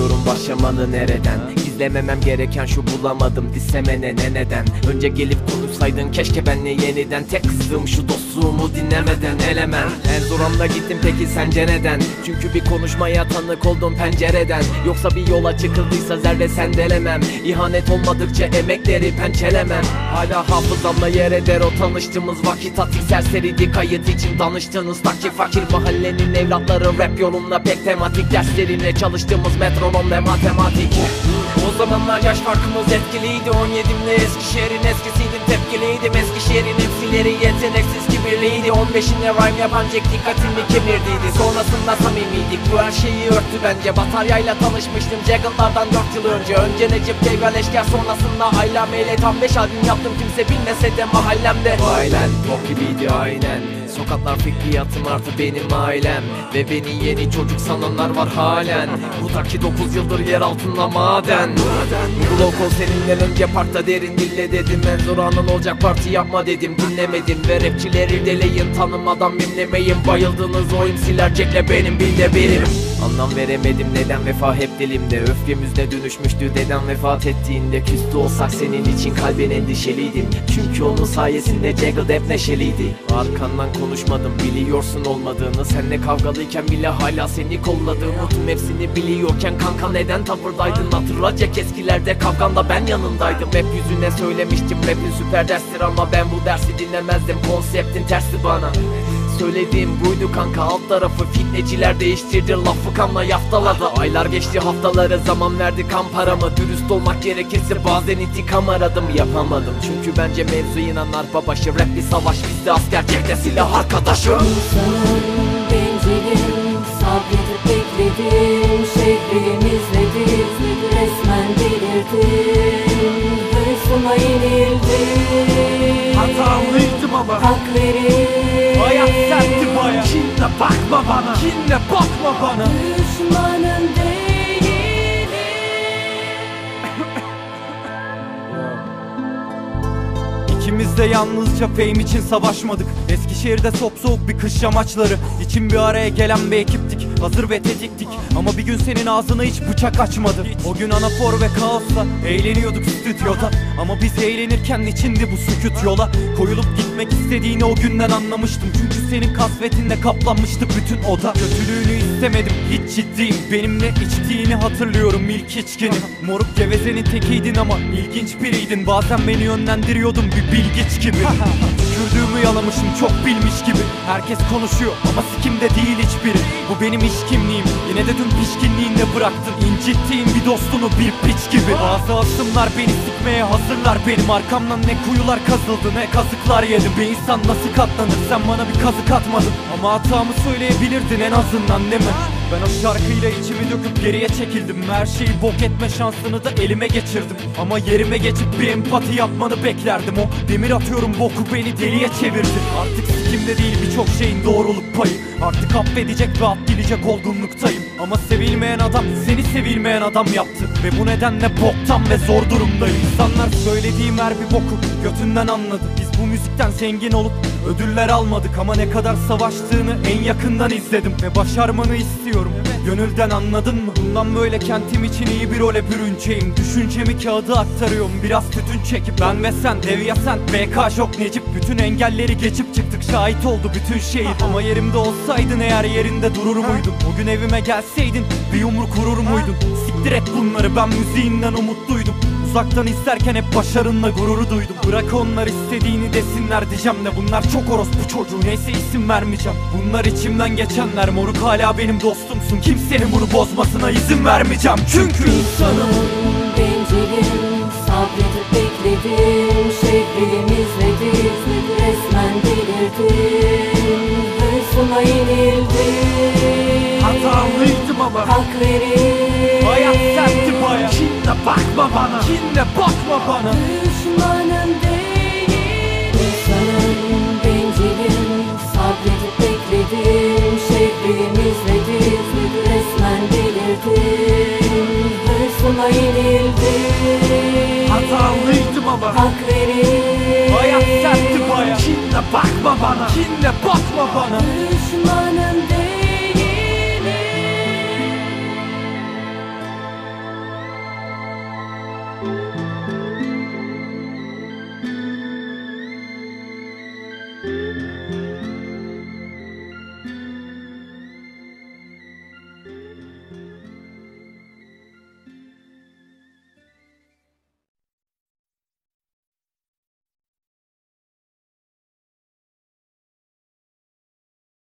Bilmiyorum başlamalı nereden? Gizlememem gereken şu bulamadım Dissemene ne neden? Önce gelip konuşsaydın keşke benle yeniden? Tek kızdığım şu dostluğumu dinlemeden elemen. En zor anda gittim peki sence neden? Çünkü bir konuşmaya tanık oldum pencereden. Yoksa bir yola çıkıldıysa zerre sendelemem. İhanet olmadıkça emekleri pençelemem. Hala hafızamda yer eder o tanıştığımız vakit. Atik serseriydi kayıt için danıştığınız taki fakir Mahallenin evlatları rap yolunda pek tematik. Derslerine çalıştığımız metronom ve matematik o zamanlar yaş farkımız etkiliydi. 17'imde Eskişehir'in eskisiydim tepkiliydim Eskişehir'in hepsileri yeteneksiz kibirliydi. 15'inde rhyme yapan Jack dikkatimi kemirdiydi. Sonrasında samimiydik. Bu her şeyi örttü bence. Bataryayla tanışmıştım Jaggle'lardan 4 yıl önce. Önce Necip Devran Eşker sonrasında Ayla Meyle Tam 5 albüm yaptım. Kimse bilmese de mahallemde. Ailen pop gibiydi aynen Sokaklar fikriyatım artı benim ailem. Ve beni yeni çocuk sananlar var halen. Buradaki 9 yıldır yer altında maden. Blok ol seninle önce parkta derin dille dedim. En zor anın olacak parti yapma dedim. Dinlemedim Ve rapçileri deleyin. Tanımadan mimlemeyin Bayıldığınız oyun silercekle benim binde birim Anlam veremedim neden vefa hep dilimde? Öfkemiz ne dönüşmüştü deden vefat ettiğinde Küstü. Olsak senin için kalben endişeliydim. Çünkü onun sayesinde Jaggle hep neşeliydi. Arkandan konuşmadım biliyorsun olmadığını. Senle kavgalıyken bile hala seni kolladığımı Tüm hepsini biliyorken kanka neden tavırdaydın? Hatırlayacak eskilerde kavganda ben yanındaydım. Hep yüzüne söylemiştim rapin süper derstir Ama ben bu dersi dinlemezdim. Konseptin tersi bana Söylediğim buydu kanka alt tarafı fitneciler değiştirdi. Lafı kanla yaftaladı. Aylar geçti haftaları zaman verdi. Kan paramı Dürüst olmak gerekirse bazen intikam aradım. Yapamadım Çünkü bence mevzu inanlar babaşı. Rap bir savaş bizde asker. Cepte silah arkadaşım. İnsanın bencilim Sabredip bekledim. Şehrim izledim Resmen delirdim. Hırsıma yenildim. Hatalıydım ama Hak verin bakma bana. Kinle bakma bana. Düşmanın İkimiz de yalnızca fame için savaşmadık. Eskişehir'de sop soğuk bir kış yamaçları. İçin bir araya gelen bir ekiptik Hazır ve tetiktik. Ama bir gün senin ağzına hiç bıçak açmadı. O gün anafor ve kaosla Eğleniyorduk stüdyoda. Ama biz eğlenirken içindi bu sükut yola. Koyulup gitmek istediğini o günden anlamıştım. Çünkü senin kasvetinle kaplanmıştı bütün oda. Kötülüğünü istemedim hiç ciddiyim. Benimle içtiğini hatırlıyorum ilk içkini Moruk gevezenin tekiydin ama ilginç biriydin. Bazen beni yönlendiriyordun bir bilgiç gibi Tükürdüğümü yalamışım çok bilmiş gibi. Herkes konuşuyor ama sikimde değil hiçbiri. Bu benim iş kimliğim. Yine de tüm pişkinliğinde bıraktın. İncittiğin bir dostunu bir piç gibi. Bazı asımlar beni sikmeye hazırlar. Benim arkamdan ne kuyular kazıldı ne kazıklar yedim. Bir insan nasıl katlanır? Sen bana bir kazık atmadın. Ama hatamı söyleyebilirdin en azından değil mi? Ben o şarkıyla içimi döküp geriye çekildim. Her şeyi bok etme şansını da elime geçirdim. Ama yerime geçip bir empati yapmanı beklerdim. O demir atıyorum boku beni deliye çevirdi. Artık sikimde değil birçok şeyin doğruluk payı. Artık affedecek ve affedilecek olgunluktayım. Ama sevilmeyen adam seni sevilmeyen adam yaptı. Ve bu nedenle boktan ve zor durumdayım. İnsanlar söylediğim her bir boku götünden anladı. Biz bu müzikten zengin olup ödüller almadık Ama ne kadar savaştığını en yakından izledim. Ve başarmanı istiyorum. Gönülden anladın mı? Bundan böyle kentim için iyi bir role bürüneceğim. Düşüncemi kağıda aktarıyorum. Biraz tütün çekip Ben ve sen, dev sen, BK Jok Necip Bütün engelleri geçip çıktık. Şahit oldu bütün şehir Ama yerimde olsaydın eğer yerinde durur muydun? O gün evime gelseydin bir yumruk vurur muydun? Siktir et bunları ben müziğinden umutluydum Uzaktan izlerken hep başarınla gururu duydum. Bırak onlar istediğini desinler diyeceğim de Bunlar çok orospu çocuğu. Neyse isim vermeyeceğim. Bunlar içimden geçenler. Moruk hala benim dostumsun. Kimsenin bunu bozmasına izin vermeyeceğim. Çünkü İnsanın bencilim Sabredip bekledim Şehrim izledim Resmen delirdim Hırsıma yenildim. Hatalıydım ama. Hak verin bakma bana. Kinle bakma bana. Düşmanın değil İnsanın bencilim Sabredip bekledim Şehrim izledim Resmen delirdim. Hırsıma yenildim Hatalıydım ama. Hak verin. Hayat sertti baya. Kinle bakma bana. Kinle bakma bana. Düşmanın